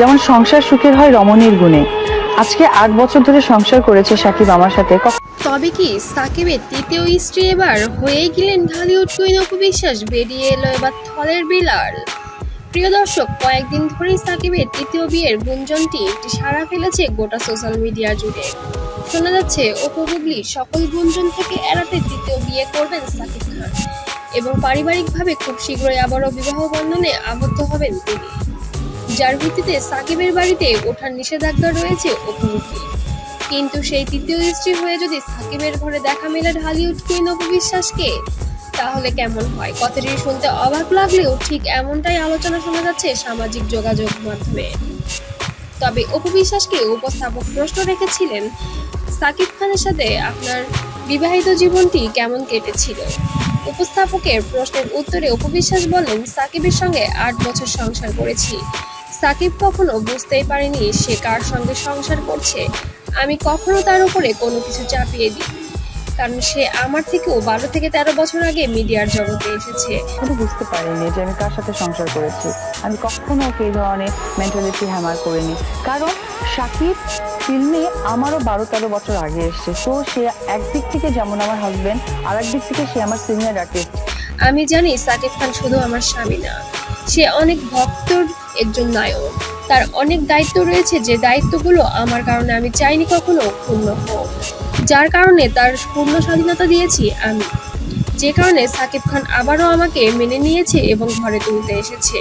যেমন সংসার সুখের হয় রমণীর গুণে। আজকে আট বছর ধরে সংসার করেছে সাকিব আমার সাথে। তবে কি সাকিবের তৃতীয় স্ত্রী এবার হয়েই গেলেন ঢালিউড কুইন অপু বিশ্বাস বেরিয়ে এলো এবার থলের বিলাল। প্রিয় দর্শক, কয়েকদিন ধরেই সাকিবের তৃতীয় বিয়ের গুঞ্জনটি একটি সাড়া ফেলেছে গোটা সোশ্যাল মিডিয়া জুড়ে। শোনা যাচ্ছে, অপু সকল গুঞ্জন থেকে এড়াতে তৃতীয় বিয়ে করবেন সাকিব খান এবং পারিবারিকভাবে খুব শীঘ্রই আবারও বিবাহ বন্ধনে আবদ্ধ হবেন তিনি। যার ভিত্তিতে সাকিবের বাড়িতে ওঠার নিষেধাজ্ঞা রয়েছে অপু কিন্তু সেই তৃতীয় স্ত্রী হয়ে যদি সাকিবের ঘরে দেখা মেলে ঢালিউড কুইন অপু বিশ্বাসকে, তাহলে কেমন হয়? কথাটি শুনতে অবাক লাগলেও ঠিক এমনটাই আলোচনা শোনা যাচ্ছে সামাজিক যোগাযোগ মাধ্যমে। তবে অপু বিশ্বাসকে উপস্থাপক প্রশ্ন রেখেছিলেন, সাকিব খানের সাথে আপনার বিবাহিত জীবনটি কেমন কেটেছিল? উপস্থাপকের প্রশ্নের উত্তরে অপু বিশ্বাস বলেন, সাকিবের সঙ্গে আট বছর সংসার করেছি। সাকিব কখনো বুঝতেই পারেনি সে কার সঙ্গে সংসার করছে। আমি কখনো তার উপরে কোনো কিছু চাপিয়ে দিই কারণ সে আমার থেকেও বারো থেকে তেরো বছর আগে মিডিয়ার জগতে এসেছে। কখনো বুঝতে পারিনি যে আমি কার সাথে সংসার করেছি। আমি কখনো ওকে এই ধরনের মেন্টালিটি হ্যামার করিনি। কারণ সাকিব ফিল্মে আমারও বারো তেরো বছর আগে এসছে। তো সে একদিক থেকে যেমন আমার হাজবেন্ড আর একদিক থেকে সে আমার সিনিয়র আর্টিস্ট আমি জানি সাকিব খান শুধু আমার স্বামী না সে অনেক ভক্তর একজন নায়ক তার অনেক দায়িত্ব রয়েছে, যে দায়িত্বগুলো আমার কারণে আমি চাইনি কখনো পূর্ণ হোক। যার কারণে তার পূর্ণ স্বাধীনতা দিয়েছি আমি। যে কারণে সাকিব খান আবারও আমাকে মেনে নিয়েছে এবং ঘরে তুলতে এসেছে।